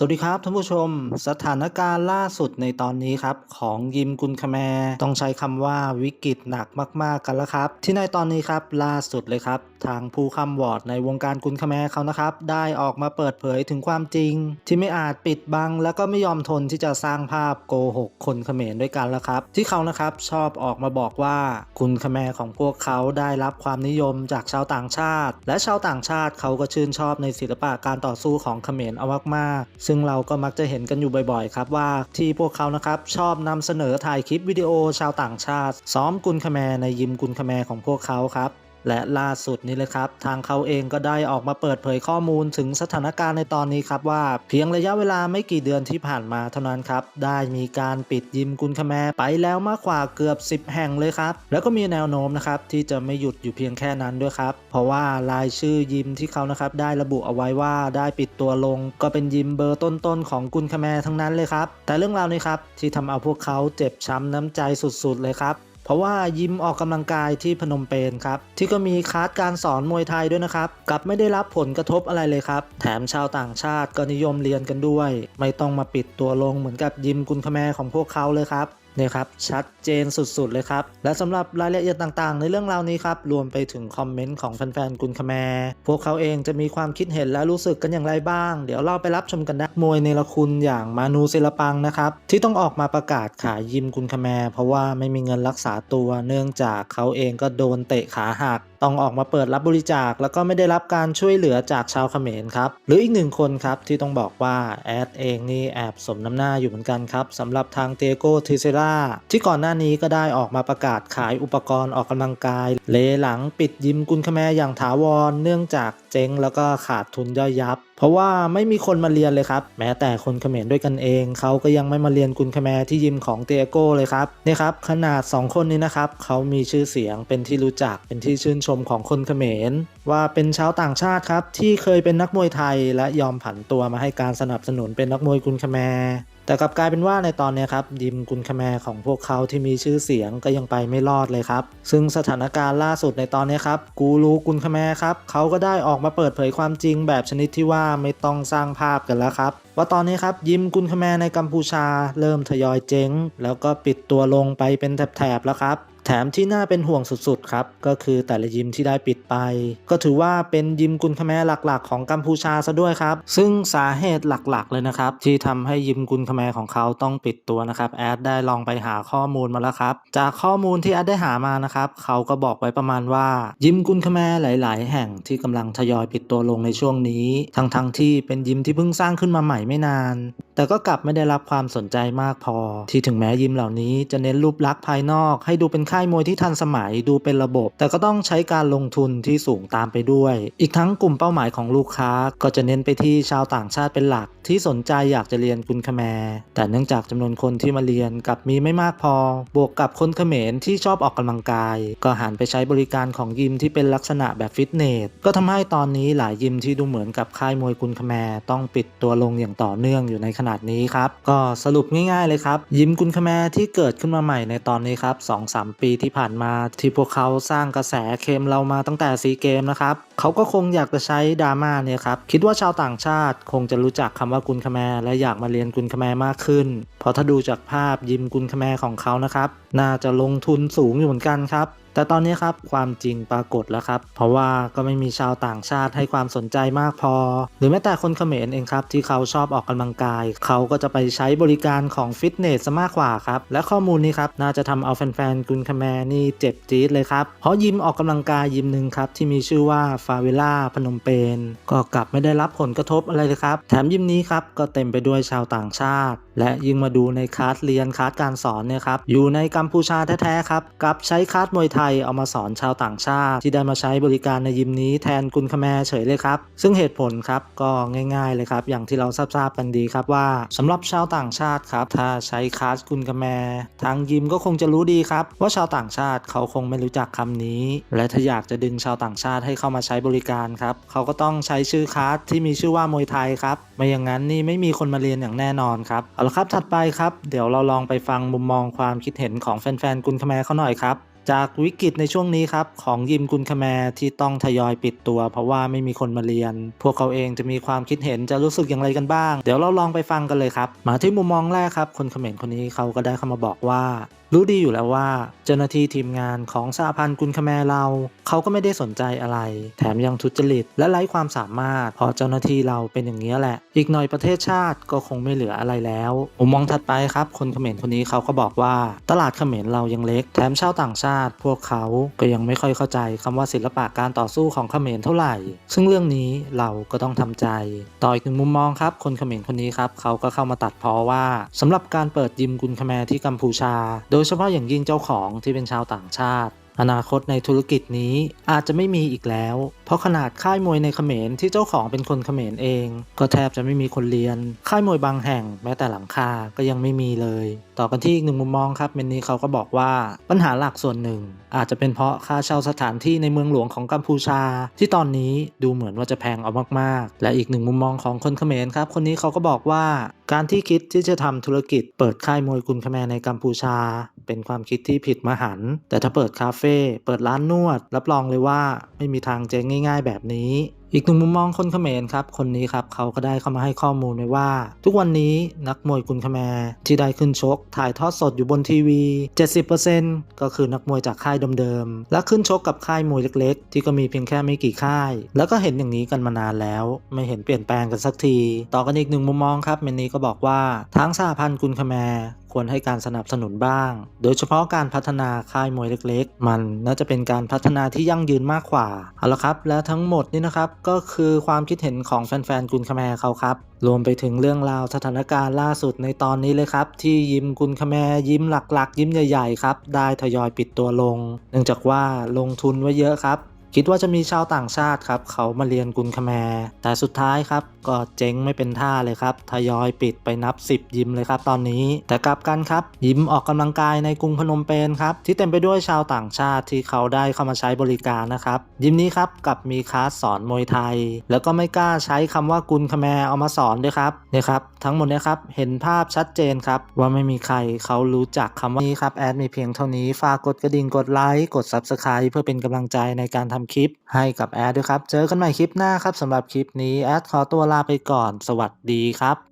สวัสดีครับท่านผู้ชม สถานการณ์ล่าสุดในตอนนี้ครับ ของยิมกุลคแมต้องใช้คำว่าวิกฤตหนักมาก ๆ กันแล้วครับ ที่ในตอนนี้ครับล่าสุดเลยครับ ทางผู้คำวอร์ดในวงการกุลคแมเขานะครับ ได้ออกมาเปิดเผยถึงความจริง ที่ไม่อาจปิดบัง แล้วก็ไม่ยอมทนที่จะสร้างภาพโกหกคนเขมรด้วยกันแล้วครับ ที่เขานะครับชอบออกมาบอกว่ากุลคแมของพวกเขาได้รับความนิยมจากชาวต่างชาติ และชาวต่างชาติเขาก็ชื่นชอบในศิลปะการต่อสู้ของเขมรเอามากๆซึ่งเราก็มักจะเห็นกันอยู่บ่อยๆครับว่าที่พวกเขานะครับชอบนำเสนอถ่ายคลิปวิดีโอชาวต่างชาติ ซ้อมกุลคแมร์ในยิมกุลคแมร์ของพวกเขาครับ และล่าสุดนี้เลยครับ ทางเขาเองก็ได้ออกมาเปิดเผยข้อมูลถึงสถานการณ์ในตอนนี้ครับว่า เพียงระยะเวลาไม่กี่เดือนที่ผ่านมาเท่านั้นครับ ได้มีการปิดยิมกุลคแมร์ไปแล้วมากกว่าเกือบ 10 แห่งเลยครับ แล้วก็มีแนวโน้มนะครับที่จะไม่หยุดอยู่เพียงแค่นั้นด้วยครับ เพราะว่ารายชื่อยิมที่เขานะครับได้ระบุเอาไว้ว่าได้ปิดตัวลง ก็เป็นยิมเบอร์ต้นๆของกุลคแมร์ทั้งนั้นเลยครับแต่เรื่องราวนี้ครับที่ทำเอาพวกเขาเจ็บช้ำน้ำใจสุดๆเลยครับ เพราะว่ายิมออกกำลังกายที่พนมเปญครับ ที่ก็มีคลาสการสอนมวยไทยด้วยนะครับกลับไม่ได้รับผลกระทบอะไรเลยครับ แถมชาวต่างชาติก็นิยมเรียนกันด้วย ไม่ต้องมาปิดตัวลงเหมือนกับยิมกุลคแมของพวกเขาเลยครับ นี่ยครับชัดเจนสุดๆเลยครับ และสำหรับรายละเอียดต่างๆ ในเรื่องราวนี้ครับรวมไปถึงคอมเมนต์ของแฟนๆกุนคแมร์พวกเขาเองจะมีความคิดเห็นและรู้สึกกันอย่างไรบ้าง เดี๋ยวเราไปรับชมกันนะมวยในละคุณอย่างมานูศิลปังนะครับที่ต้องออกมาประกาศขายยิมกุนคแมร์เพราะว่าไม่มีเงินรักษาตัว เนื่องจากเขาเองก็โดนเตะขาหัก ต้องออกมาเปิดรับบริจาค แล้วก็ไม่ได้รับการช่วยเหลือจากชาวเขมรครับหรืออีกหนึ่งคนครับที่ต้องบอกว่าแอดเองนี่แอบสมน้ำหน้าอยู่เหมือนกันครับสำหรับทางเตโกทิเซราที่ก่อนหน้านี้ก็ได้ออกมาประกาศขายอุปกรณ์ออกกำลังกาย เลหลังปิดยิมกุลคแมอย่างถาวรเนื่องจากเจ๊งแล้วก็ขาดทุนย่อยยับ เพราะว่าไม่มีคนมาเรียนเลยครับ แม้แต่คนเขมรด้วยกันเอง เขาก็ยังไม่มาเรียนกุลคแมที่ยิมของเตียโก้เลยครับนี่ครับขนาด 2 คนนี้นะครับเขามีชื่อเสียงเป็นที่รู้จักเป็นที่ชื่นชมของคนเขมร ว่าเป็นชาวต่างชาติครับ ที่เคยเป็นนักมวยไทย และยอมผันตัวมาให้การสนับสนุนเป็นนักมวยกุลคแมแต่กลับกลายเป็นว่าในตอนนี้ครับยิมกุลคแมร์ของพวกเขาที่มีชื่อเสียงก็ยังไปไม่รอดเลยครับ ซึ่งสถานการณ์ล่าสุดในตอนนี้ครับกูรูกุลคแมร์ครับเขาก็ได้ออกมาเปิดเผยความจริงแบบชนิดที่ว่าไม่ต้องสร้างภาพกันแล้วครับ ว่าตอนนี้ครับยิมกุลคแมในกัมพูชา เริ่มทยอยเจ๊ง แล้วก็ปิดตัวลงไปเป็นแถบๆแล้วครับ แถมที่น่าเป็นห่วงสุดๆครับ ก็คือแต่ละยิมที่ได้ปิดไป ก็ถือว่าเป็นยิมกุลคแมหลักๆ ของกัมพูชาซะด้วยครับ ซึ่งสาเหตุหลักๆ เลยนะครับ ที่ทำให้ยิมกุลคแมของเขาต้องปิดตัวนะครับแอดได้ลองไปหาข้อมูลมาแล้วครับ จากข้อมูลที่แอดได้หามานะครับเขาก็บอกไว้ประมาณว่า ยิมกุลคแมหลาย ๆ แห่งที่กำลังทยอยปิดตัวลงในช่วงนี้ ทั้งๆที่เป็นยิมที่เพิ่งสร้างขึ้นมาใหม่ไม่นาน แต่ก็กลับไม่ได้รับความสนใจมากพอ ที่ถึงแม้ยิมเหล่านี้จะเน้นรูปลักษณ์ภายนอก ให้ดูเป็นค่ายมวยที่ทันสมัยดูเป็นระบบ แต่ก็ต้องใช้การลงทุนที่สูงตามไปด้วย อีกทั้งกลุ่มเป้าหมายของลูกค้าก็จะเน้นไปที่ชาวต่างชาติเป็นหลัก ที่สนใจอยากจะเรียนกุลคแมแต่เนื่องจากจำนวนคนที่มาเรียนกลับมีไม่มากพอ บวกกับคนเขมรที่ชอบออกกำลังกาย ก็หันไปใช้บริการของยิมที่เป็นลักษณะแบบฟิตเนสก็ทำให้ตอนนี้หลายยิมที่ดูเหมือนกับค่ายมวยกุลคแมต้องปิดตัวลงอย่างต่อเนื่องอยู่ในขณะนาดนี้ครับ ก็สรุปง่ายๆเลยครับ ยิมกุลคแมที่เกิดขึ้นมาใหม่ในตอนนี้ครับ2-3ปีที่ผ่านมาที่พวกเขาสร้างกระแสเคมเรามาตั้งแต่ซีเกมนะครับเขาก็คงอยากจะใช้ดราม่าเนี่ยครับคิดว่าชาวต่างชาติคงจะรู้จักคำว่ากุลคแมและอยากมาเรียนกุลคแมมากขึ้นเพราะถ้าดูจากภาพยิมกุลคแมของเขานะครับน่าจะลงทุนสูงอยู่เหมือนกันครับ แต่ตอนนี้ครับความจริงปรากฏแล้วครับ เพราะว่าก็ไม่มีชาวต่างชาติให้ความสนใจมากพอ หรือแม้แต่คนเขมรเองครับ ที่เขาชอบออกกำลังกาย เขาก็จะไปใช้บริการของฟิตเนสมากกว่าครับและข้อมูลนี้ครับน่าจะทำเอาแฟนๆกุลคแมรนี่เจ็บจี๊ดเลยครับเพราะยิมออกกำลังกายยิมหนึ่งครับที่มีชื่อว่าฟาเวล่าพนมเปญก็กลับไม่ได้รับผลกระทบอะไรเลยครับ แถมยิมนี้ครับก็เต็มไปด้วยชาวต่างชาติ และยิ่งมาดูในคลาสเรียนคลาสการสอนเนี่ยครับอยู่ในกัมพูชาแท้ๆครับกับใช้คลาสมวยไทยเอามาสอนชาวต่างชาติ ที่ได้มาใช้บริการในยิมนี้แทนกุลคแมเฉยเลยครับ ซึ่งเหตุผลครับก็ง่ายๆเลยครับ อย่างที่เราทราบๆกันดีครับว่าสำหรับชาวต่างชาติครับ ถ้าใช้คลาสกุลคแมทางยิมก็คงจะรู้ดีครับ ว่าชาวต่างชาติเขาคงไม่รู้จักคำนี้ และถ้าอยากจะดึงชาวต่างชาติให้เข้ามาใช้บริการครับเขาก็ต้องใช้ชื่อคลาสที่มีชื่อว่ามวยไทยครับไม่อย่างนั้นนี่ไม่มีคนมาเรียนอย่างแน่นอนครับเอาละครับถัดไปครับ เดี๋ยวเราลองไปฟังมุมมองความคิดเห็นของแฟนๆกุลคแมเขาหน่อยครับ จากวิกฤตในช่วงนี้ครับ ของยิมกุลคแมร์ที่ต้องทยอยปิดตัว เพราะว่าไม่มีคนมาเรียน พวกเขาเองจะมีความคิดเห็นจะรู้สึกอย่างไรกันบ้าง เดี๋ยวเราลองไปฟังกันเลยครับ มาที่มุมมองแรกครับ คนเขมรคนนี้เขาก็ได้เข้ามาบอกว่ารู้ดีอยู่แล้วว่าเจ้าหน้าที่ทีมงานของสหพันธ์กุลคแมรเรา เขาก็ไม่ได้สนใจอะไร แถมยังทุจริตและไร้ความสามารถ พอเจ้าหน้าที่เราเป็นอย่างนี้ยแหละ อีกหน่อยประเทศชาติก็คงไม่เหลืออะไรแล้วมุมมองถัดไปครับ คนเขมรคนนี้เขาก็บอกว่า ตลาดเขมรเรายังเล็ก แถมชาวต่างชาติ พวกเขาก็ยังไม่ค่อยเข้าใจคำว่าศิลปะการต่อสู้ของเขมรเท่าไหร่ ซึ่งเรื่องนี้เราก็ต้องทำใจ ต่ออีกหนึ่งมุมมองครับ คนเขมรคนนี้ครับเขาก็เข้ามาตัดพ้อว่าสำหรับการเปิดยิมกุลคแมรที่กัมพูชาโดยเฉพาะอย่างยิ่งเจ้าของที่เป็นชาวต่างชาติ อนาคตในธุรกิจนี้อาจจะไม่มีอีกแล้ว เพราะขนาดค่ายมวยในเขมรที่เจ้าของเป็นคนเขมรเอง ก็แทบจะไม่มีคนเรียน ค่ายมวยบางแห่งแม้แต่หลังคาก็ยังไม่มีเลย ต่อกันที่อีกหนึ่งมุมมองครับเมนนี้เขาก็บอกว่าปัญหาหลักส่วนหนึ่ง อาจจะเป็นเพราะค่าเช่าสถานที่ในเมืองหลวงของกัมพูชา ที่ตอนนี้ดูเหมือนว่าจะแพงเอามากๆ และอีกหนึ่งมุมมองของคนเขมรครับ คนนี้เขาก็บอกว่า การที่คิดที่จะทำธุรกิจเปิดค่ายมวยกุลคแมรในกัมพูชา เป็นความคิดที่ผิดมหันต์แต่ถ้าเปิดคาเฟ่เปิดร้านนวด รับรองเลยว่าไม่มีทางเจ๊งง่าย ๆ แบบนี้ อีกหนึ่งมุมมองคนเขมรครับ คนนี้ครับเขาก็ได้เข้ามาให้ข้อมูลไว้ว่า ทุกวันนี้นักมวยกุลคแมรที่ได้ขึ้นชก ถ่ายทอดสดอยู่บนทีวี 70%ก็คือนักมวยจากค่ายเดิมๆ และขึ้นชกกับค่ายมวยเล็กๆ ที่ก็มีเพียงแค่ไม่กี่ค่าย แล้วก็เห็นอย่างนี้กันมานานแล้ว ไม่เห็นเปลี่ยนแปลงกันสักที ต่อกันอีกหนึ่งมุมมองครับเมนนี้ก็บอกว่าทางสหพันธ์กุลคแมรควรให้การสนับสนุนบ้าง โดยเฉพาะการพัฒนาค่ายมวยเล็ก ๆ มันน่าจะเป็นการพัฒนาที่ยั่งยืนมากกว่า เอาละครับ และทั้งหมดนี่นะครับก็คือความคิดเห็นของแฟนๆกุนคแมร์เขาครับ รวมไปถึงเรื่องราวสถานการณ์ล่าสุดในตอนนี้เลยครับ ที่ยิ้มกุนคแมร์ยิ้มหลักๆ ยิ้มใหญ่ๆครับ ได้ทยอยปิดตัวลง เนื่องจากว่าลงทุนไว้เยอะครับ คิดว่าจะมีชาวต่างชาติครับ เขามาเรียนกุลคแมร์แต่สุดท้ายครับ ก็เจ๊งไม่เป็นท่าเลยครับ ทยอยปิดไปนับ 10 ยิมเลยครับตอนนี้ แต่กลับกันครับ ยิมออกกำลังกายในกรุงพนมเปญครับ ที่เต็มไปด้วยชาวต่างชาติที่เขาได้เข้ามาใช้บริการนะครับ ยิมนี้ครับกับมีคลาสสอนมวยไทย แล้วก็ไม่กล้าใช้คำว่ากุลคแมร์เอามาสอนด้วยครับเนี่ยครับทั้งหมดนี้ครับเห็นภาพชัดเจนครับว่าไม่มีใครเขารู้จักคำว่านี้ครับแอดมีเพียงเท่านี้ฝากกดกระดิ่งกดไลค์กด Subscribe เพื่อเป็นกำลังใจในการทำคลิปให้กับแอดด้วยครับ เจอกันใหม่คลิปหน้าครับสำหรับคลิปนี้แอดขอตัวลาไปก่อน สวัสดีครับ